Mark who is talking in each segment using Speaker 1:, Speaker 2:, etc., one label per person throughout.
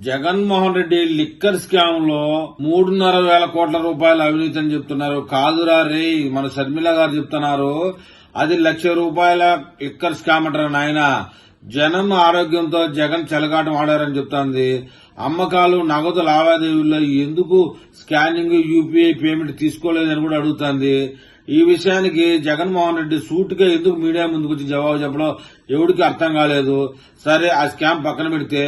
Speaker 1: Jaganmohan Reddy liquor స్కామ్లో మూడున్నర వేల కోట్ల రూపాయల అవినీతి అని చెప్తున్నారు. కాదురా రే మన షర్మిల గారు చెప్తున్నారు. అది లక్ష రూపాయల లిక్కర్ స్కామ్ అంటారు నాయన? జనం ఆరోగ్యంతో జగన్ చెలగాటం ఆడారని చెప్తోంది. అమ్మకాలు నగదు లావాదేవీల్లో ఎందుకు స్కానింగ్ యూపీఐ పేమెంట్ తీసుకోలేదని కూడా అడుగుతోంది. ఈ విషయానికి జగన్మోహన్ రెడ్డి సూటుగా ఎందుకు మీడియా ముందుకు వచ్చి జవాబు చెప్పడం ఎవడికి అర్థం కాలేదు. సరే ఆ స్కామ్ పక్కన పెడితే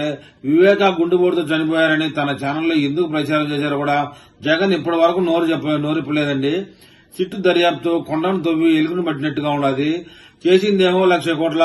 Speaker 1: వివేక గుండెపోటుతో చనిపోయారని తన ఛానల్లో ఎందుకు ప్రచారం చేశారో కూడా జగన్ ఇప్పటి వరకు నోరు చెప్ప నోరిప్పలేదండి. సిట్టు దర్యాప్తు కొండను తవ్వి ఎలుగును పట్టినట్టుగా ఉన్నది. చేసిందేమో లక్ష కోట్ల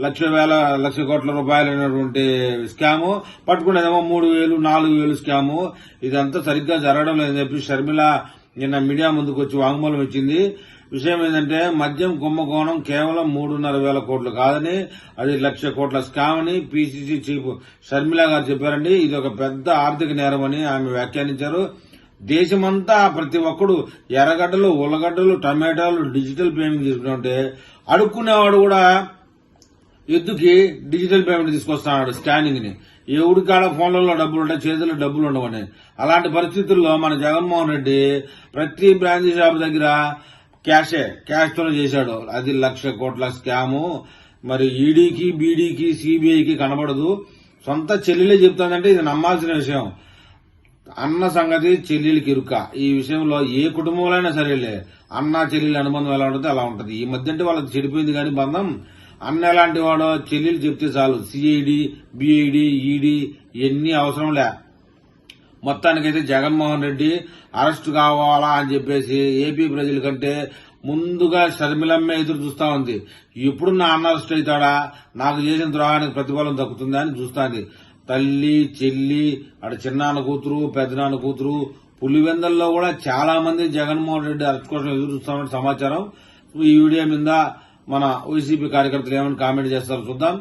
Speaker 1: లక్ష వేల లక్ష కోట్ల రూపాయలైనటువంటి స్కాము. పట్టుకునేదేమో మూడు వేలు నాలుగు వేలు స్కాము. ఇదంతా సరిగ్గా జరగడం లేదని చెప్పి షర్మిల నిన్న మీడియా ముందుకు వచ్చి వాంగ్మూలం ఇచ్చింది. విషయం ఏంటంటే మద్యం కుంభకోణం కేవలం మూడున్నర వేల కోట్లు కాదని అది లక్ష కోట్ల స్కామ్ అని పీసీసీ చీఫ్ షర్మిల గారు చెప్పారండి. ఇది ఒక పెద్ద ఆర్థిక నేరం అని ఆమె వ్యాఖ్యానించారు. దేశమంతా ప్రతి ఒక్కడు ఎర్రగడ్డలు ఉల్లగడ్డలు టమాటాలు డిజిటల్ పేమెంట్ తీసుకుంటే అడుక్కునేవాడు కూడా ఎద్దుకి డిజిటల్ పేమెంట్ తీసుకొస్తున్నాడు స్కానింగ్ని ఎవడి కాడ ఫోన్లలో డబ్బులు ఉంటాయి చేతుల్లో డబ్బులు ఉండవని. అలాంటి పరిస్థితుల్లో మన జగన్మోహన్ రెడ్డి ప్రతి బ్రాంచ్ షాప్ దగ్గర క్యాషే క్యాష్తోనే చేశాడు. అది లక్ష కోట్ల స్కాము. మరి ఈడీకి బీడీకి సిబిఐకి కనబడదు. సొంత చెల్లెలే చెప్తానంటే ఇది నమ్మాల్సిన విషయం. అన్న సంగతి చెల్లెలికి ఇరుక. ఈ విషయంలో ఏ కుటుంబంలో అయినా సరేలే అన్న చెల్లెలి అనుబంధం ఎలా ఉంటుంది అలా ఉంటుంది. ఈ మధ్య అంటే వాళ్ళకి చెడిపోయింది కానీ బంధం. అన్న ఎలాంటి వాడో చెల్లెలు చెప్తే చాలు. సిఐడి బిఐడి ఈడీ ఇవన్నీ అవసరం లే. మొత్తానికైతే జగన్మోహన్ రెడ్డి అరెస్ట్ కావాలా అని చెప్పేసి ఏపీ ప్రజల కంటే ముందుగా షర్మిలమ్మే ఎదురు చూస్తా ఉంది. ఎప్పుడు నా అన్న అరెస్ట్ అవుతాడా? నాకు చేసిన ద్రోహానికి ప్రతిఫలం దక్కుతుందా అని చూస్తాంది తల్లి చెల్లి అటు చిన్నాన్న కూతురు పెద్దనాన్న కూతురు పులివెందల్లో కూడా చాలా మంది జగన్మోహన్ రెడ్డి అరెస్ట్ కోసం ఎదురు చూస్తామని సమాచారం. ఈ వీడియో మీద మన వైసీపీ కార్యకర్తలు ఏమైనా కామెంట్ చేస్తారో చూద్దాం.